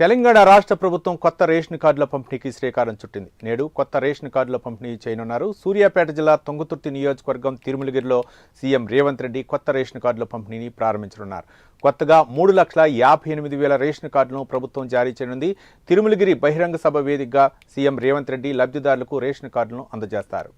తెలంగాణ రాష్ట్ర ప్రభుత్వం కొత్త రేషన్ కార్డుల పంపిణీకి శ్రీకారం చుట్టింది. నేడు కొత్త రేషన్ కార్డుల పంపిణీ చేయనున్నారు. సూర్యాపేట జిల్లా తొంగుతుర్తి నియోజకవర్గం తిరుమలగిరిలో సీఎం రేవంత్ రెడ్డి కొత్త రేషన్ కార్డుల పంపిణీని ప్రారంభించనున్నారు. కొత్తగా మూడు లక్షల యాభై ఎనిమిది వేల రేషన్ కార్డులను ప్రభుత్వం జారీ చేయనుంది. తిరుమలగిరి బహిరంగ సభ వేదికగా సీఎం రేవంత్ రెడ్డి లబ్ధిదారులకు రేషన్ కార్డులను అందజేస్తారు.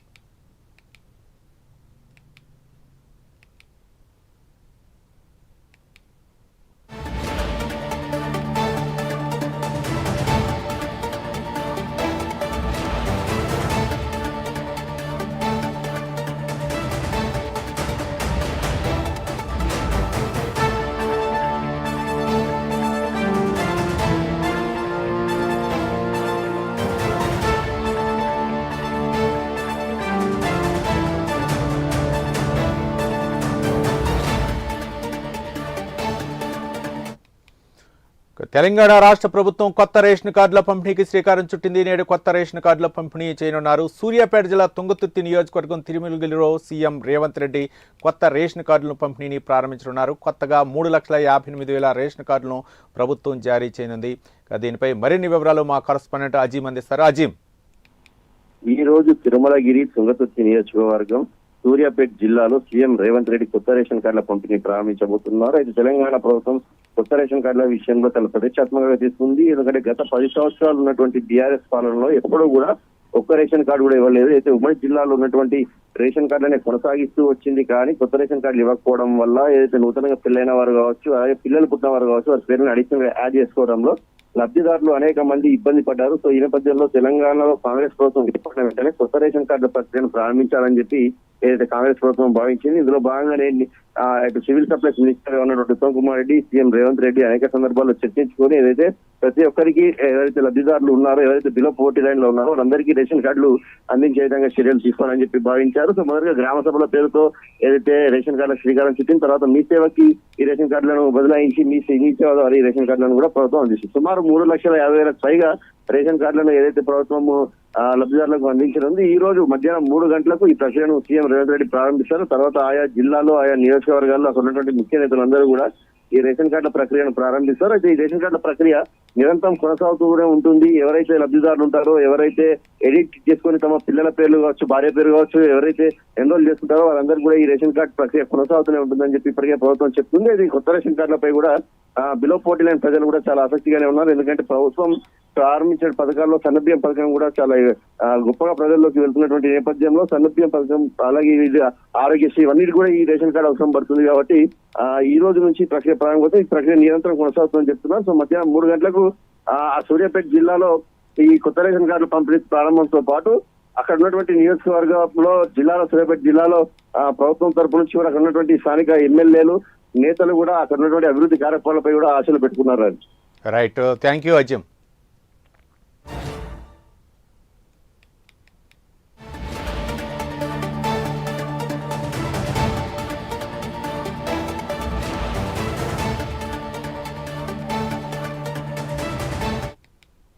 తెలంగాణ రాష్ట్ర ప్రభుత్వం కొత్త రేషన్ కార్డుల పంపిణీకి శ్రీకారం చుట్టింది. నేడు కొత్త రేషన్ కార్డుల పంపిణీ చేయనున్నారు. సూర్యాపేట జిల్లా తుంగతుర్తి నియోజకవర్గం తిరుమలగిరిలో సీఎం రేవంత్ రెడ్డి కొత్త రేషన్ కార్డుల పంపిణీని ప్రారంభించనున్నారు. కొత్తగా మూడు లక్షల యాభై ఎనిమిది వేల రేషన్ కార్డులను ప్రభుత్వం జారీ చేయనుంది. దీనిపై మరిన్ని వివరాలు మా కరస్పాండెంట్ అజీం అందిస్తారు. అజీం ఈ రోజు తిరుమలగిరి తుంగతుర్తి నియోజకవర్గం సూర్యాపేట జిల్లాలో సీఎం రేవంత్ రెడ్డి కొత్త రేషన్ కార్డుల పంపిణీ ప్రారంభించబోతున్నారు. అయితే తెలంగాణ ప్రభుత్వం కొత్త రేషన్ కార్డుల విషయంలో చాలా ప్రతిష్టాత్మకంగా తీసుకుంది. ఎందుకంటే గత పది సంవత్సరాలు ఉన్నటువంటి బీఆర్ఎస్ పాలనలో ఎప్పుడూ కూడా ఒక్క రేషన్ కార్డు కూడా ఇవ్వలేదు. అయితే ఉమ్మడి జిల్లాలో ఉన్నటువంటి రేషన్ కార్డులనే కొనసాగిస్తూ వచ్చింది. కానీ కొత్త రేషన్ కార్డులు ఇవ్వకపోవడం వల్ల ఏదైతే నూతనంగా పెళ్ళైన వారు కావచ్చు అలాగే పిల్లలు పుట్టిన వారు కావచ్చు వారి పేర్లను అడిషనల్గా యాడ్ చేసుకోవడంలో లబ్ధిదారులు అనేక మంది ఇబ్బంది పడ్డారు. సో ఈ నేపథ్యంలో తెలంగాణలో కాంగ్రెస్ ప్రభుత్వం ఏర్పడిన వెంటనే కొత్త రేషన్ కార్డుల ప్రక్రియను ప్రారంభించాలని చెప్పి ఏదైతే కాంగ్రెస్ ప్రభుత్వం భావించింది ఇందులో భాగంగానే ఇటు సివిల్ సప్లైస్ మినిస్టర్ ఉన్నటువంటి ఉత్తమ్ కుమార్ రెడ్డి సీఎం రేవంత్ రెడ్డి అనేక సందర్భాల్లో చర్చించుకొని ఏదైతే ప్రతి ఒక్కరికి ఎవరైతే లబ్ధిదారులు ఉన్నారో ఎవరైతే బిలో పోటీ లైన్లో ఉన్నారో వాళ్ళందరికీ రేషన్ కార్డులు అందించే విధంగా చర్యలు తీసుకోవాలని చెప్పి భావించారు. సో మొదటిగా గ్రామ సభల పేరుతో ఏదైతే రేషన్ కార్డుల శ్రీకారం చుట్టిన తర్వాత మీ సేవకి ఈ రేషన్ కార్డులను బదలాయించి మీ మీ సేవ ద్వారా ఈ రేషన్ కార్డులను కూడా ప్రభుత్వం అందిస్తుంది. సుమారు మూడు లక్షల యాభై వేలకు పైగా రేషన్ కార్డులను ఏదైతే ప్రభుత్వము లబ్ధిదారులకు అందించనుంది ఈ రోజు మధ్యాహ్నం మూడు గంటలకు ఈ ప్రక్రియను సీఎం రేవంత్ రెడ్డి ప్రారంభిస్తారు. తర్వాత ఆయా జిల్లాలో ఆయా నియోజకవర్గాల్లో అక్కడ ఉన్నటువంటి ముఖ్య నేతలందరూ కూడా ఈ రేషన్ కార్డుల ప్రక్రియను ప్రారంభిస్తారు. అయితే ఈ రేషన్ కార్డుల ప్రక్రియ నిరంతరం కొనసాగుతూనే ఉంటుంది. ఎవరైతే లబ్ధిదారులు ఉంటారో ఎవరైతే ఎడిట్ చేసుకొని తమ పిల్లల పేర్లు కావచ్చు భార్య పేరు కావచ్చు ఎవరైతే ఎన్రోల్ చేసుకుంటారో వాళ్ళందరూ కూడా ఈ రేషన్ కార్డు ప్రక్రియ కొనసాగుతూనే ఉంటుందని చెప్పి ఇప్పటికే ప్రభుత్వం చెప్తుంది. ఇది కొత్త రేషన్ కార్డులపై కూడా బిలో పోటీ లైన్ ప్రజలు కూడా చాలా ఆసక్తిగానే ఉన్నారు. ఎందుకంటే ప్రభుత్వం ప్రారంభించిన పథకాల్లో సన్నబియ్యం పథకం కూడా చాలా గొప్పగా ప్రజల్లోకి వెళ్తున్నటువంటి నేపథ్యంలో సన్నబియ్యం పథకం అలాగే ఇది ఆరోగ్యశ్రీ ఇవన్నీ కూడా ఈ రేషన్ కార్డు అవసరం పడుతుంది కాబట్టి ఈ రోజు నుంచి ప్రక్రియ ప్రారంభమవుతుంది. ఈ ప్రక్రియ నిరంతరం కొనసాగుతుందని చెప్తున్నారు. సో మధ్యాహ్నం మూడు గంటలకు ఆ సూర్యాపేట జిల్లాలో ఈ కొత్త రేషన్ కార్డుల పంపిణీ ప్రారంభంతో పాటు అక్కడ ఉన్నటువంటి నియోజకవర్గంలో జిల్లాలో సూర్యాపేట జిల్లాలో ప్రభుత్వం తరపు నుంచి కూడా అక్కడ ఉన్నటువంటి స్థానిక ఎమ్మెల్యేలు నేతలు కూడా అక్కడ ఉన్నటువంటి అభివృద్ధి కార్యక్రమాలపై కూడా ఆశలు పెట్టుకున్నారు రైట్ థ్యాంక్ యూ అజయ్